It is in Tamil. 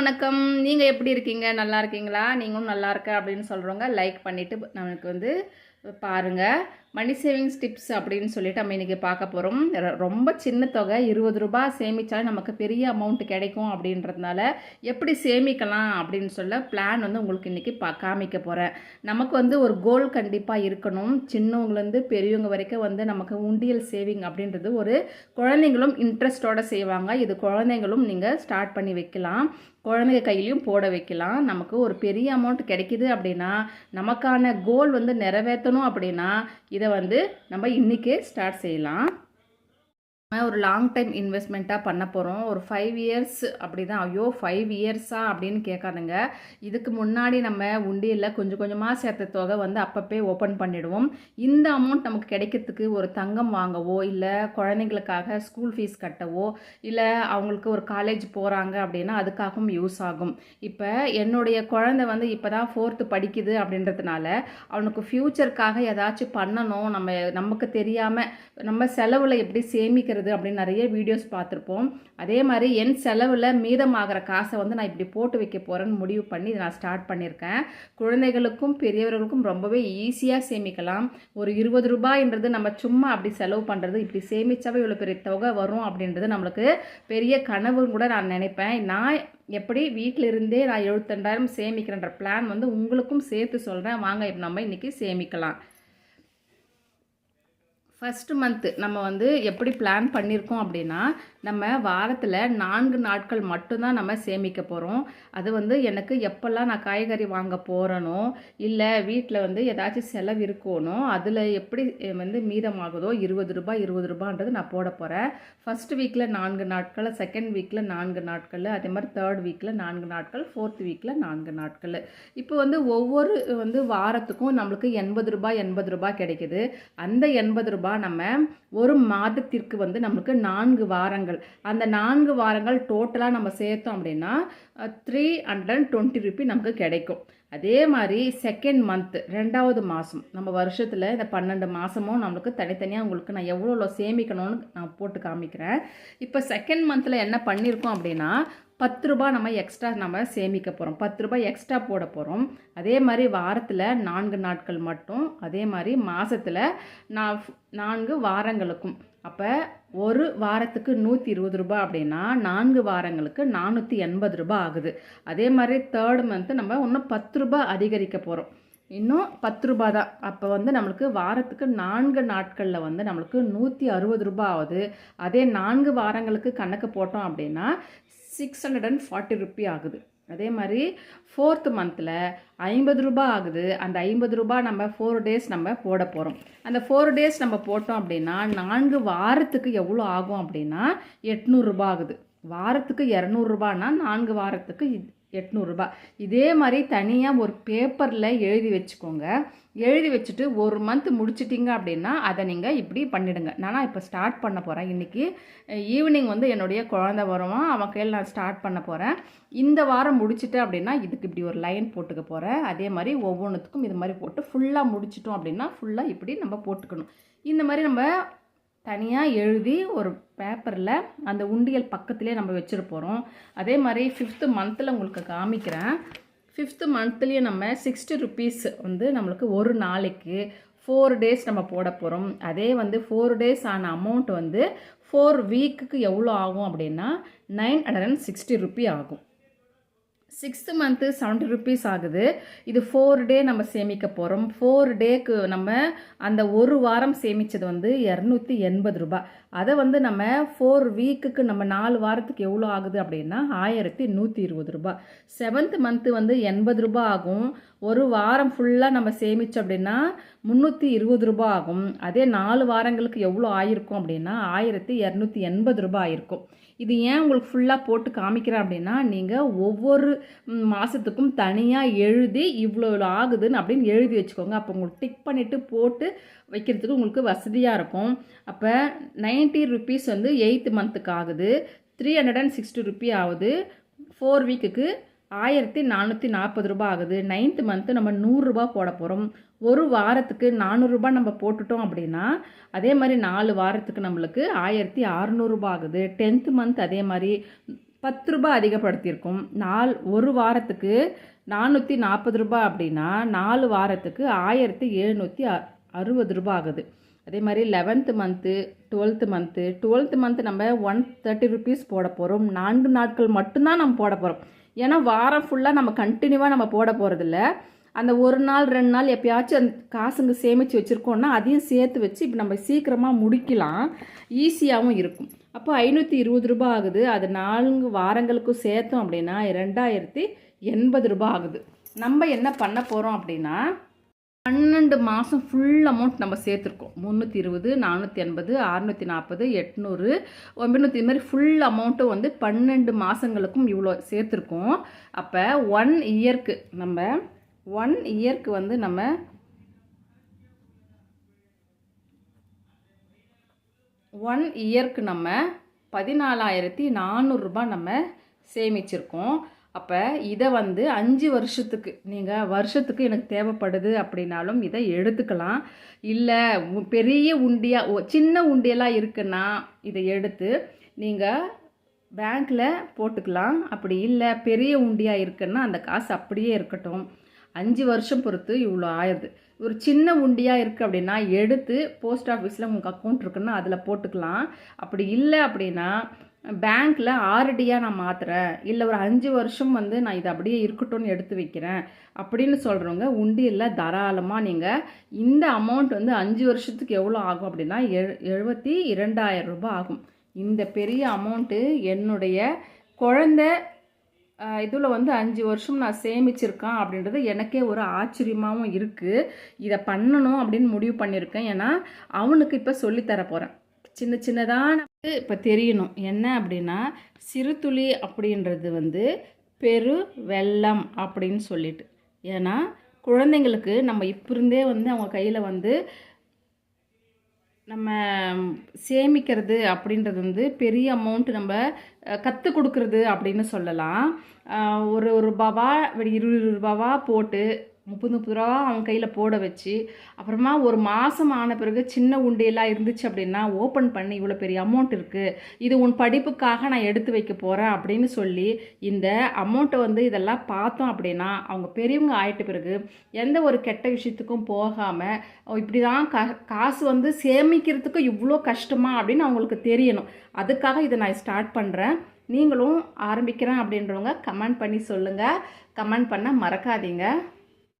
வணக்கம். நீங்கள் எப்படி இருக்கீங்க? நல்லா இருக்கீங்களா? நீங்களும் நல்லா இருக்க அப்படின்னு சொல்கிறவங்க லைக் பண்ணிவிட்டு நமக்கு வந்து பாருங்கள் மணி சேவிங்ஸ் டிப்ஸ் அப்படின்னு சொல்லிட்டு நம்ம இன்றைக்கி பார்க்க போகிறோம் ரொம்ப சின்ன தொகை இருபது ரூபாய் சேமித்தாலே நமக்கு பெரிய அமௌண்ட் கிடைக்கும் அப்படின்றதுனால எப்படி சேமிக்கலாம் அப்படின்னு சொல்ல பிளான் வந்து உங்களுக்கு இன்றைக்கி பா காமிக்க போகிறேன் நமக்கு வந்து ஒரு கோல் கண்டிப்பாக இருக்கணும். சின்னவங்கலேருந்து பெரியவங்க வரைக்கும் வந்து நமக்கு உண்டியல் சேவிங் அப்படின்றது ஒரு குழந்தைங்களும் இன்ட்ரெஸ்டோடு செய்வாங்க. இது குழந்தைங்களும் நீங்கள் ஸ்டார்ட் பண்ணி வைக்கலாம். குழந்தைங்க கையிலையும் போட வைக்கலாம். நமக்கு ஒரு பெரிய அமௌண்ட் கிடைக்கிது அப்படின்னா நமக்கான கோல் வந்து நிறைவேற்றணும் அப்படின்னா இதை வந்து நம்ம இன்றைக்கே ஸ்டார்ட் செய்யலாம். ஒரு லாங் டைம் இன்வெஸ்ட்மெண்ட்டாக பண்ண போகிறோம் ஒரு ஃபைவ் இயர்ஸ் அப்படி தான் ஐயோ ஃபைவ் இயர்ஸா அப்படின்னு கேட்காதுங்க. இதுக்கு முன்னாடி நம்ம உண்டியில் கொஞ்சம் கொஞ்சமாக சேர்த்த தொகை வந்து அப்பப்பே ஓப்பன் பண்ணிவிடுவோம் இந்த அமௌண்ட் நமக்கு கிடைக்கிறதுக்கு ஒரு தங்கம் வாங்கவோ இல்லை குழந்தைங்களுக்காக ஸ்கூல் ஃபீஸ் கட்டவோ இல்லை அவங்களுக்கு ஒரு காலேஜ் போகிறாங்க அப்படின்னா அதுக்காகவும் யூஸ் ஆகும். இப்போ என்னுடைய குழந்தை வந்து இப்போ தான் ஃபோர்த்து படிக்குது அப்படின்றதுனால அவனுக்கு ஃப்யூச்சருக்காக ஏதாச்சும் பண்ணணும். நம்ம நமக்கு தெரியாமல் நம்ம செலவில் எப்படி சேமிக்கிறது வைக்கிறது அப்படின்னு நிறைய வீடியோஸ் பார்த்துருப்போம். அதே மாதிரி என் செலவில் மீதமாகிற காசை வந்து நான் இப்படி போட்டு வைக்க போகிறேன்னு முடிவு பண்ணி இதை நான் ஸ்டார்ட் பண்ணியிருக்கேன். குழந்தைகளுக்கும் பெரியவர்களுக்கும் ரொம்பவே ஈஸியாக சேமிக்கலாம். ஒரு இருபது ரூபாய்ன்றது நம்ம சும்மா அப்படி செலவு பண்ணுறது இப்படி சேமித்தாவே இவ்வளோ பெரிய தொகை வரும் அப்படின்றது நம்மளுக்கு பெரிய கனவுன்னு கூட நான் நினைப்பேன். நான் எப்படி வீட்டில் இருந்தே நான் எழுபத்தெண்டாயிரம் சேமிக்கிறேன்ற பிளான் வந்து உங்களுக்கும் சேர்த்து சொல்கிறேன் வாங்க இப்போ நம்ம இன்றைக்கி சேமிக்கலாம். ஃபஸ்ட்டு மந்த்து நம்ம வந்து எப்படி பிளான் பண்ணியிருக்கோம் அப்படின்னா நம்ம வாரத்தில் நான்கு நாட்கள் மட்டும்தான் நம்ம சேமிக்க போகிறோம் அது வந்து எனக்கு எப்போல்லாம் நான் காய்கறி வாங்க போகிறனோ இல்லை வீட்டில் வந்து ஏதாச்சும் செலவு இருக்கணும் அதில் எப்படி வந்து மீதமாகுதோ இருபது ரூபாய் இருபது ரூபான்றது நான் போட போகிறேன் ஃபஸ்ட் வீக்கில் நான்கு நாட்கள் செகண்ட் வீக்கில் நான்கு நாட்கள் அதே மாதிரி தேர்ட் வீக்கில் நான்கு நாட்கள் ஃபோர்த் வீக்கில் நான்கு நாட்கள். இப்போ வந்து ஒவ்வொரு வந்து வாரத்துக்கும் நம்மளுக்கு எண்பது ரூபாய் எண்பது ரூபாய் கிடைக்குது. அந்த எண்பது ரூபாய் நம்ம ஒரு மாதத்திற்கு வந்து நம்மளுக்கு நான்கு வாரங்கள் அந்த நான்கு வாரங்கள் டோட்டலாக நம்ம சேர்த்தோம் அப்படின்னா த்ரீ ஹண்ட்ரட் டுவெண்ட்டி ருபி நமக்கு கிடைக்கும். அதே மாதிரி செகண்ட் மந்த் ரெண்டாவது மாதம் நம்ம வருஷத்தில் இந்த பன்னெண்டு மாதமும் நம்மளுக்கு தனித்தனியாக உங்களுக்கு நான் எவ்வளோ சேமிக்கணும்னு நான் போட்டு காமிக்கிறேன். இப்போ செகண்ட் மந்தில் என்ன பண்ணியிருக்கோம் அப்படின்னா பத்து ரூபாய் நம்ம எக்ஸ்ட்ரா நம்ம சேமிக்க போகிறோம் பத்து ரூபாய் எக்ஸ்ட்ரா போட போகிறோம் அதே மாதிரி வாரத்தில் நான்கு நாட்கள் மட்டும் அதே மாதிரி மாதத்தில் நான் நான்கு வாரங்களுக்கும். அப்போ ஒரு வாரத்துக்கு நூற்றி இருபது ரூபாய் அப்படின்னா நான்கு வாரங்களுக்கு நானூற்றி எண்பது ரூபாய் ஆகுது. அதே மாதிரி தேர்ட் மந்த்து நம்ம இன்னும் பத்து ரூபாய் அதிகரிக்க போகிறோம் இன்னும் பத்து ரூபா தான். அப்போ வந்து நம்மளுக்கு வாரத்துக்கு நான்கு நாட்களில் வந்து நம்மளுக்கு நூற்றி அறுபது ரூபாய் ஆகுது. அதே நான்கு வாரங்களுக்கு கணக்கு போட்டோம் அப்படின்னா six hundred and forty rupee ஆகுது. அதே மாதிரி ஃபோர்த் மந்தில் ஐம்பது ரூபா ஆகுது. அந்த ஐம்பது ரூபா நம்ம ஃபோர் டேஸ் நம்ம போட போகிறோம் அந்த ஃபோர் டேஸ் நம்ம போட்டோம் அப்படின்னா நான்கு வாரத்துக்கு எவ்வளோ ஆகும் அப்படின்னா எட்நூறுரூபா ஆகுது. வாரத்துக்கு இரநூறுபானா நான்கு வாரத்துக்கு எட்நூறுரூபா இதே மாதிரி தனியாக ஒரு பேப்பரில் எழுதி வச்சுக்கோங்க. எழுதி வச்சுட்டு ஒரு மந்த் முடிச்சிட்டிங்க அப்படின்னா அதை நீங்கள் இப்படி பண்ணிவிடுங்க நானும் இப்போ ஸ்டார்ட் பண்ண போகிறேன் இன்றைக்கி ஈவினிங் வந்து என்னுடைய குழந்த வருவான் அவன் கையில் நான் ஸ்டார்ட் பண்ண போகிறேன் இந்த வாரம் முடிச்சுட்டு அப்படின்னா இதுக்கு இப்படி ஒரு லைன் போட்டுக்க போகிறேன் அதே மாதிரி ஒவ்வொன்றுத்துக்கும் இது மாதிரி போட்டு ஃபுல்லாக முடிச்சிட்டோம் அப்படின்னா ஃபுல்லாக இப்படி நம்ம போட்டுக்கணும். இந்த மாதிரி நம்ம தனியாக எழுதி ஒரு பேப்பரில் அந்த உண்டியல் பக்கத்துலேயே நம்ம வச்சுட்டு அதே மாதிரி ஃபிஃப்த்து மந்தில் உங்களுக்கு காமிக்கிறேன். ஃபிஃப்த்து மந்த்லேயே நம்ம சிக்ஸ்டி ருபீஸ் வந்து நம்மளுக்கு ஒரு நாளைக்கு ஃபோர் டேஸ் நம்ம போட போகிறோம் அதே வந்து ஃபோர் டேஸ் ஆன அமௌண்ட் வந்து ஃபோர் வீக்குக்கு எவ்வளோ ஆகும் அப்படின்னா nine hundred and sixty rupee ஆகும். சிக்ஸ்த்து மந்த்து செவன்ட்டி ருபீஸ் ஆகுது. இது ஃபோர் டே நம்ம சேமிக்க போகிறோம் ஃபோர் டேக்கு நம்ம அந்த ஒரு வாரம் சேமித்தது வந்து இரநூத்தி எண்பது ரூபாய். அதை வந்து நம்ம ஃபோர் வீக்குக்கு நம்ம நாலு வாரத்துக்கு எவ்வளோ ஆகுது அப்படின்னா ஆயிரத்தி நூற்றி இருபது ரூபாய். செவன்த் மந்த்து வந்து எண்பது ரூபாய் ஆகும். ஒரு வாரம் ஃபுல்லாக நம்ம சேமித்தோம் அப்படின்னா முந்நூற்றி இருபது ரூபாய் ஆகும். அதே நாலு வாரங்களுக்கு எவ்வளோ ஆயிருக்கும் அப்படின்னா ஆயிரத்தி இரநூத்தி எண்பது ரூபாய் ஆயிருக்கும். இது ஏன் உங்களுக்கு ஃபுல்லாக போட்டு காமிக்கிறேன் அப்படின்னா நீங்கள் ஒவ்வொரு மாதத்துக்கும் தனியாக எழுதி இவ்வளோ இவ்வளோ ஆகுதுன்னு அப்படின்னு எழுதி வச்சுக்கோங்க. அப்போ உங்களுக்கு டிக் பண்ணிவிட்டு போட்டு வைக்கிறதுக்கு உங்களுக்கு வசதியாக இருக்கும். அப்போ நைன்ட்டி ருப்பீஸ் வந்து எயித்து மந்த்துக்கு ஆகுது. Three hundred and sixty rupee ஆகுது. ஃபோர் வீக்குக்கு ஆயிரத்தி நானூற்றி நாற்பது ரூபா ஆகுது. நைன்த்து மந்த்து நம்ம நூறுரூபா போட போகிறோம் ஒரு வாரத்துக்கு நானூறுரூபா நம்ம போட்டுட்டோம் அப்படின்னா அதே மாதிரி நாலு வாரத்துக்கு நம்மளுக்கு ஆயிரத்தி அறநூறுபா ஆகுது. டென்த்து மந்த் அதே மாதிரி பத்து ரூபாய் அதிகப்படுத்தியிருக்கும். நாள் ஒரு வாரத்துக்கு நானூற்றி நாற்பது ரூபாய் அப்படின்னா நாலு வாரத்துக்கு ஆயிரத்தி எழுநூற்றி அ அறுபது ரூபாய் ஆகுது. அதே மாதிரி eleventh month twelfth month twelfth month நம்ம ஒன் தேர்ட்டி ருபீஸ் போட போகிறோம் நான்கு நாட்கள் மட்டும்தான் நம்ம போட போகிறோம் ஏன்னா வாரம் ஃபுல்லாக நம்ம கண்டினியூவாக நம்ம போட போகிறதில்ல அந்த ஒரு நாள் ரெண்டு நாள் எப்பயாச்சும் அந்த காசுங்க சேமித்து வச்சுருக்கோன்னா அதையும் சேர்த்து வச்சு இப்போ நம்ம சீக்கிரமாக முடிக்கலாம். ஈஸியாகவும் இருக்கும். அப்போ ஐநூற்றி இருபது ரூபாய் ஆகுது. அது நான்கு வாரங்களுக்கும் சேர்த்தோம் அப்படின்னா ரெண்டாயிரத்தி எண்பது ரூபாய் ஆகுது. நம்ம என்ன பண்ண போகிறோம் அப்படின்னா பன்னெண்டு மாதம் ஃபுல் அமௌண்ட் நம்ம சேர்த்துருக்கோம். முந்நூற்றி இருபது நானூற்றி எண்பது அறுநூற்றி நாற்பது எட்நூறு ஒம்பநூற்றி இது மாதிரி ஃபுல் அமௌண்ட்டும் வந்து பன்னெண்டு மாதங்களுக்கும் இவ்வளோ சேர்த்துருக்கோம். அப்போ ஒன் இயர்க்கு நம்ம ஒன் இயர்க்கு வந்து நம்ம ஒன் இயர்க்கு நம்ம பதினாலாயிரத்தி நானூறுரூபா நம்ம சேமிச்சிருக்கோம். அப்போ இதை வந்து அஞ்சு வருஷத்துக்கு நீங்கள் வருஷத்துக்கு எனக்கு தேவைப்படுது அப்படின்னாலும் இதை எடுத்துக்கலாம். இல்லை உ- பெரிய உண்டியாக சின்ன உண்டியெல்லாம் இருக்குன்னா இதை எடுத்து நீங்கள் பேங்க்கில் போட்டுக்கலாம். அப்படி இல்லை பெரிய உண்டியாக இருக்குன்னா அந்த காசு அப்படியே இருக்கட்டும். அஞ்சு வருஷம் பொறுத்து இவ்வளோ ஆயிடுது. ஒரு சின்ன உண்டியாக இருக்குது அப்படின்னா எடுத்து போஸ்ட் ஆஃபீஸில் உங்களுக்கு அக்கௌண்ட் இருக்குன்னா அதில் போட்டுக்கலாம். அப்படி இல்லை அப்படின்னா பேங்க்கில் ஆர்டியாக நான் மாற்றுறேன் இல்லை ஒரு அஞ்சு வருஷம் வந்து நான் இது அப்படியே இருக்கட்டும்னு எடுத்து வைக்கிறேன். அப்படின்னு சொல்கிறவங்க உண்டியலில் தாராளமாக நீங்கள் இந்த அமௌண்ட் வந்து அஞ்சு வருஷத்துக்கு எவ்வளோ ஆகும் அப்படின்னா எழு எழுபத்தி இரண்டாயிரம் ரூபாய் ஆகும். இந்த பெரிய அமௌண்ட்டு என்னுடைய குழந்த இதில் வந்து அஞ்சு வருஷம் நான் சேமிச்சிருக்கேன் அப்படின்றது எனக்கே ஒரு ஆச்சரியமாகவும் இருக்குது இதை பண்ணணும் அப்படின்னு முடிவு பண்ணியிருக்கேன். ஏன்னா அவனுக்கு இப்போ சொல்லித்தர போகிறேன் சின்ன சின்னதான இப்போ தெரியணும். என்ன அப்படின்னா சிறுதுளி அப்படின்றது வந்து பெரு வெள்ளம் அப்படின்னு சொல்லிட்டு. ஏன்னா குழந்தைங்களுக்கு நம்ம இப்போ இருந்தே வந்து அவங்க கையில் வந்து நம்ம சேமிக்கிறது அப்படின்றது வந்து பெரிய அமௌண்ட் நம்ம கற்றுக் கொடுக்குறது அப்படின்னு சொல்லலாம். ஒரு ஒரு ரூபாவா இருபது ரூபாவா போட்டு முப்பது முப்பது ரூபா அவன் கையில் போட வச்சு அப்புறமா ஒரு மாதம் ஆன பிறகு சின்ன உண்டியெல்லாம் இருந்துச்சு அப்படின்னா ஓப்பன் பண்ணி இவ்வளோ பெரிய அமௌண்ட் இருக்குது இது உன் படிப்புக்காக நான் எடுத்து வைக்க போகிறேன் அப்படின்னு சொல்லி இந்த அமௌண்ட்டை வந்து இதெல்லாம் பார்த்தோம் அப்படின்னா அவங்க பெரியவங்க ஆயிட்ட பிறகு எந்த ஒரு கெட்ட விஷயத்துக்கும் போகாமல் இப்படி தான் க காசு வந்து சேமிக்கிறதுக்கு இவ்வளோ கஷ்டமா அப்படின்னு அவங்களுக்கு தெரியணும். அதுக்காக இதை நான் ஸ்டார்ட் பண்ணுறேன் நீங்களும் ஆரம்பிக்கிறேன் அப்படின்றவங்க கமெண்ட் பண்ணி சொல்லுங்கள் கமெண்ட் பண்ண மறக்காதீங்க.